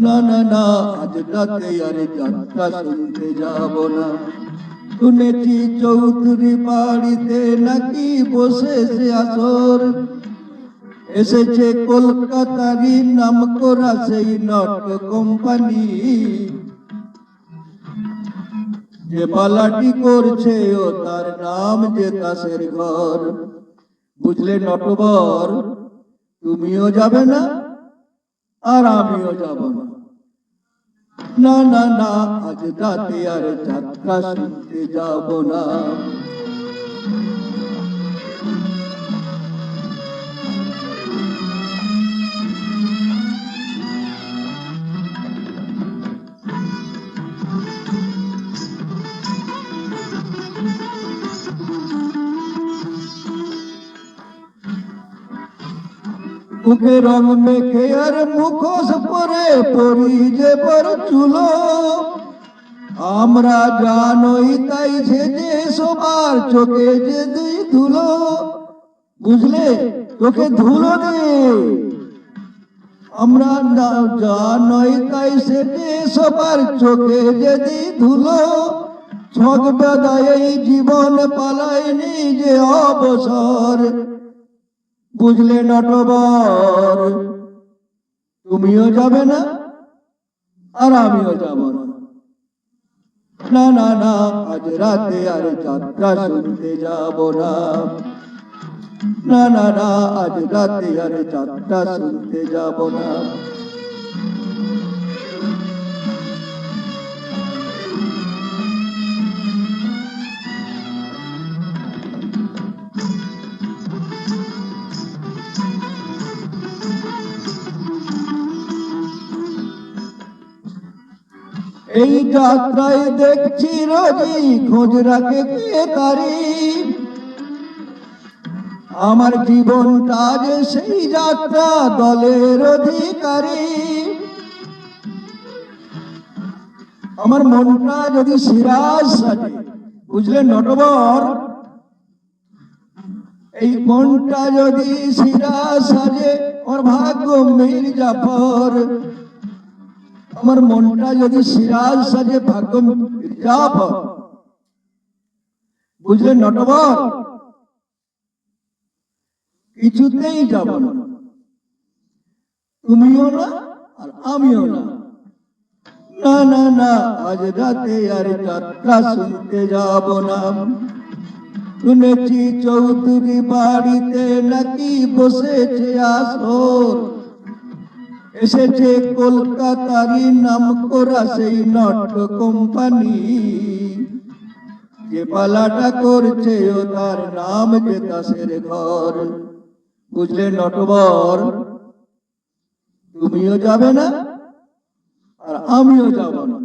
না না না, আজ রাতে আর যাত্রা শুনতে যাব না। শুনেছি চৌধুরী বাড়িতে নাকি বসেছে আসর। এসেছে কলকাতারই নাম করা সেই নট কোম্পানি। যে পালাটি করছে ও তার নাম যে দাসের ঘর। বুঝলে নটবর, তুমিও যাবে না? আর আমিও যাব। না না না আজ রাতে আর যাত্রা শুনতে যাব না। মুখে রং মেখে আর মুখোশ পরে পরি যে পর চুলো। আমরা জানোই তাই সেজে সবার চোখে যে দিই ধুলো। বুঝলে? তোকে ধুলো দে আমরা জানোই তাই সেজে সবার চোখে যে দিই ধুলো। ছক বেদায় জীবন পালায়নি যে অবসর। বুঝলে নটবর তুমিও যাবে না, আর আমিও যাব না না না, আজ রাতে আর যাত্রা শুনতে যাব না। না না না, আজ রাতে আর যাত্রা শুনতে যাব না। এই যাত্রায় দেখছি রোজি, খোঁজ রাখে কে তারি? আমার জীবনটা যে সেই যাত্রা দলের অধিকারী। আমার মনটা যদি সিরাজ সাজে, বুঝলেন নটবর? এই মনটা যদি সিরাজ সাজে, আমার ভাগ্য মিল জাফর। আমার মনটা যদি সিরাজ সাজে ভাগ্য মির্জাফর বুঝলেন নটবর কিছুতেই যাব না। তুমিও না আর আমিও না। না না না, আজ রাতে আর যাত্রা শুনতে যাব না। শুনেছি চৌধুরী বাড়িতে নাকি বসেছে আসর। এসেছে কলকাতারই নাম করা সেই নট কোম্পানি। যে পালাটা করছে ও তার নাম যে দাসের ঘর। বুঝলে নটবর? তুমিও যাবে না আর আমিও যাব না।